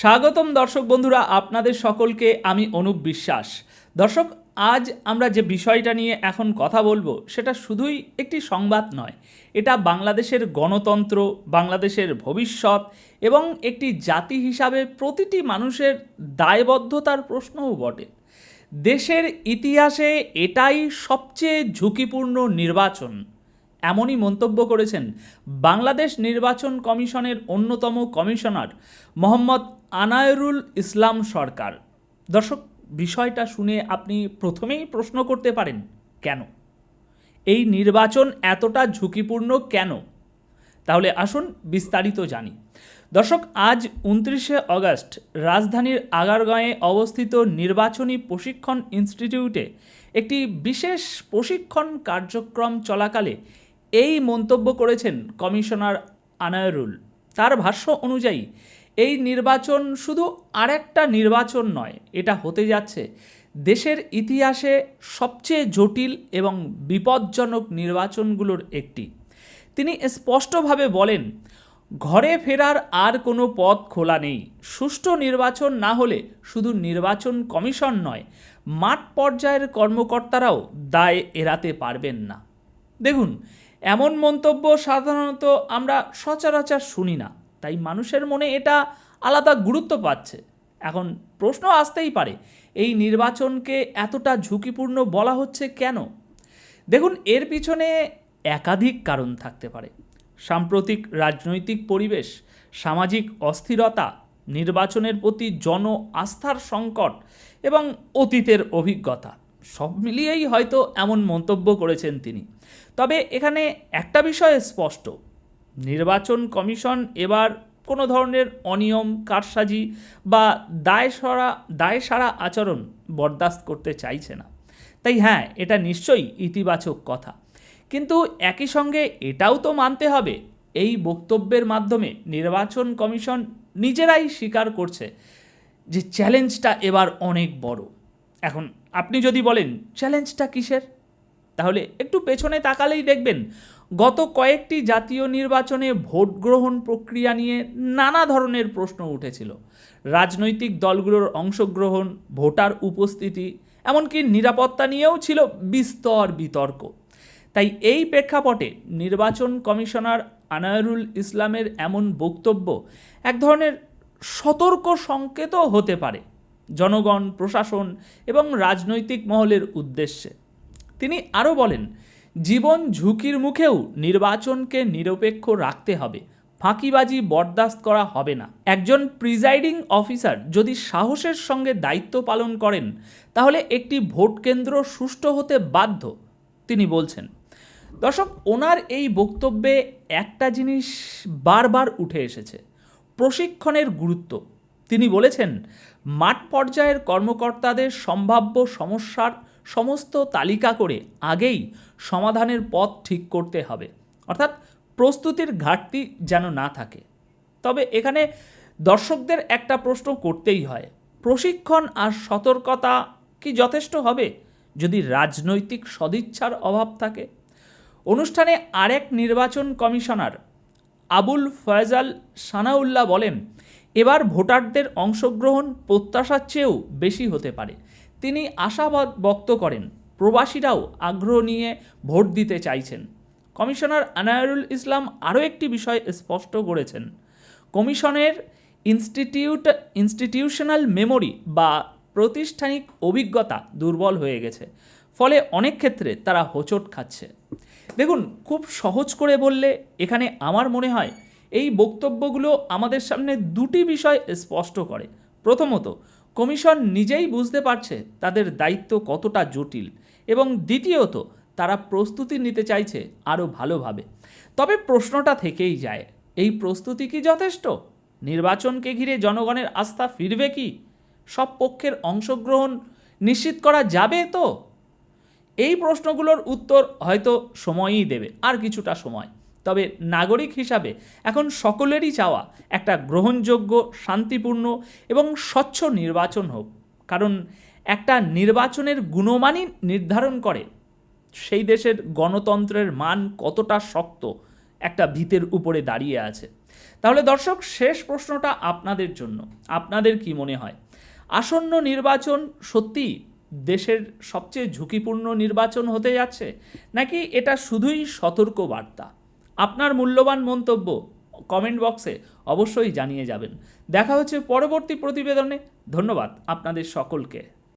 স্বাগতম দর্শক বন্ধুরা, আপনাদের সকলকে আমি অনুপ বিশ্বাস। দর্শক, আজ আমরা যে বিষয়টা নিয়ে এখন কথা বলব, সেটা শুধুই একটি সংবাদ নয়। এটা বাংলাদেশের গণতন্ত্র, বাংলাদেশের ভবিষ্যৎ এবং একটি জাতি হিসাবে প্রতিটি মানুষের দায়বদ্ধতার প্রশ্নও বটে। দেশের ইতিহাসে এটাই সবচেয়ে ঝুঁকিপূর্ণ নির্বাচন। এমনই মন্তব্য করেছেন বাংলাদেশ নির্বাচন কমিশনের অন্যতম কমিশনার মোহাম্মদ আনায়রুল ইসলাম সরকার। দর্শক, বিষয়টা শুনে আপনি প্রথমেই প্রশ্ন করতে পারেন, কেন? এই নির্বাচন এতটা ঝুঁকিপূর্ণ কেন? তাহলে আসুন বিস্তারিত জানি। দর্শক, আজ উনত্রিশে অগস্ট, রাজধানীর আগারগাঁয়ে অবস্থিত নির্বাচনী প্রশিক্ষণ ইনস্টিটিউটে একটি বিশেষ প্রশিক্ষণ কার্যক্রম চলাকালে এই মন্তব্য করেছেন কমিশনার আনায়রুল। তার ভাষ্য অনুযায়ী, এই নির্বাচন শুধু আরেকটা নির্বাচন নয়, এটা হতে যাচ্ছে দেশের ইতিহাসে সবচেয়ে জটিল এবং বিপজ্জনক নির্বাচনগুলোর একটি। তিনি স্পষ্টভাবে বলেন, ঘরে ফেরার আর কোনো পথ খোলা নেই। সুষ্ঠু নির্বাচন না হলে শুধু নির্বাচন কমিশন নয়, মাঠ পর্যায়ের কর্মকর্তারাও দায় এড়াতে পারবেন না। দেখুন এমন মন্তব্য সাধারণত আমরা সচরাচর শুনি না। তাই মানুষের মনে এটা আলাদা গুরুত্ব পাচ্ছে। এখন প্রশ্ন আসতেই পারে, এই নির্বাচনকে এতটা ঝুঁকিপূর্ণ বলা হচ্ছে কেন? দেখুন, এর পিছনে একাধিক কারণ থাকতে পারে। সাম্প্রতিক রাজনৈতিক পরিবেশ, সামাজিক অস্থিরতা, নির্বাচনের প্রতি জন আস্থার সংকট এবং অতীতের অভিজ্ঞতা। সব মিলিয়েই হয়তো এমন মন্তব্য করেছেন তিনি। তবে এখানে একটা বিষয় স্পষ্ট। নির্বাচন কমিশন এবার কোনো ধরনের অনিয়ম, কারসাজি বা দায় সরা দায় সারা আচরণ বরদাস্ত করতে চাইছে না। তাই হ্যাঁ এটা নিশ্চয়ই ইতিবাচক কথা। কিন্তু একই সঙ্গে এটাও তো মানতে হবে, এই বক্তব্যের মাধ্যমে নির্বাচন কমিশন নিজেরাই স্বীকার করছে যে চ্যালেঞ্জটা এবার অনেক বড়। এখন আপনি যদি বলেন, চ্যালেঞ্জটা কিসের? তাহলে একটু পেছনে তাকালেই দেখবেন, গত কয়েকটি জাতীয় নির্বাচনে ভোট গ্রহণ প্রক্রিয়া নিয়ে নানা ধরনের প্রশ্ন উঠেছিল। রাজনৈতিক দলগুলোর অংশগ্রহণ, ভোটার উপস্থিতি, এমনকি নিরাপত্তা নিয়েও ছিল বিস্তর বিতর্ক। তাই এই প্রেক্ষাপটে নির্বাচন কমিশনার আনায়রুল ইসলামের এমন বক্তব্য এক ধরনের সতর্ক সংকেতও হতে পারে। জনগণ, প্রশাসন এবং রাজনৈতিক মহলের উদ্দেশ্যে। তিনি আরও বলেন, জীবন ঝুঁকির মুখেও নির্বাচনকে নিরপেক্ষ রাখতে হবে। ফাঁকিবাজি বরদাস্ত করা হবে না। একজন প্রিজাইডিং অফিসার যদি সাহসের সঙ্গে দায়িত্ব পালন করেন, তাহলে একটি ভোট কেন্দ্র সুষ্ঠু হতে বাধ্য, তিনি বলছেন। দর্শক, ওনার এই বক্তব্যে একটা জিনিস বারবার উঠে এসেছে, প্রশিক্ষণের গুরুত্ব। তিনি বলেছেন মাঠ পর্যায়ের কর্মকর্তাদের সম্ভাব্য সমস্যার সমস্ত তালিকা করে আগেই সমাধানের পথ ঠিক করতে হবে। অর্থাৎ প্রস্তুতির ঘাটতি যেন না থাকে। তবে এখানে দর্শকদের একটা প্রশ্ন করতেই হয়, প্রশিক্ষণ আর সতর্কতা কি যথেষ্ট হবে যদি রাজনৈতিক সদিচ্ছার অভাব থাকে? অনুষ্ঠানে আরেক নির্বাচন কমিশনার আবুল ফয়জাল সানাউল্লাহ বলেন এবার ভোটারদের অংশগ্রহণ প্রত্যাশার চেয়েও বেশি হতে পারে। তিনি আশাবাদ ব্যক্ত করেন, প্রবাসীরাও আগ্রহ নিয়ে ভোট দিতে চাইছেন। কমিশনার আনায়রুল ইসলাম আরও একটি বিষয় স্পষ্ট করেছেন। কমিশনের ইনস্টিটিউট, ইনস্টিটিউশনাল মেমোরি বা প্রতিষ্ঠানিক অভিজ্ঞতা দুর্বল হয়ে গেছে, ফলে অনেক ক্ষেত্রে তারা হোঁচট খাচ্ছে। দেখুন, খুব সহজ করে বললে এখানে আমার মনে হয় এই বক্তব্যগুলো আমাদের সামনে দুটি বিষয় স্পষ্ট করে। প্রথমত, কমিশন নিজেই বুঝতে পারছে তাদের দায়িত্ব কতটা জটিল এবং দ্বিতীয়ত, তারা প্রস্তুতি নিতে চাইছে আরও ভালোভাবে। তবে প্রশ্নটা থেকেই যায়, এই প্রস্তুতি কি যথেষ্ট? নির্বাচনকে ঘিরে জনগণের আস্থা ফিরবে কি? সব পক্ষের অংশগ্রহণ নিশ্চিত করা যাবে তো? এই প্রশ্নগুলোর উত্তর হয়তো সময়ই দেবে, আর কিছুটা সময়। তবে নাগরিক হিসাবে এখন সকলেরই চাওয়া একটা গ্রহণযোগ্য, শান্তিপূর্ণ এবং স্বচ্ছ নির্বাচন হোক। কারণ একটা নির্বাচনের গুণমানই নির্ধারণ করে। সেই দেশের গণতন্ত্রের মান কতটা শক্ত একটা ভিতের উপরে দাঁড়িয়ে আছে। তাহলে দর্শক, শেষ প্রশ্নটা আপনাদের জন্য। আপনাদের কি মনে হয়? আসন্ন নির্বাচন সত্যি দেশের সবচেয়ে ঝুঁকিপূর্ণ নির্বাচন হতে যাচ্ছে? নাকি এটা শুধুই সতর্ক বার্তা আপনার মূল্যবান মন্তব্য কমেন্ট বক্সে অবশ্যই জানিয়ে যাবেন। দেখা হচ্ছে পরবর্তী প্রতিবেদনে। ধন্যবাদ আপনাদের সকলকে।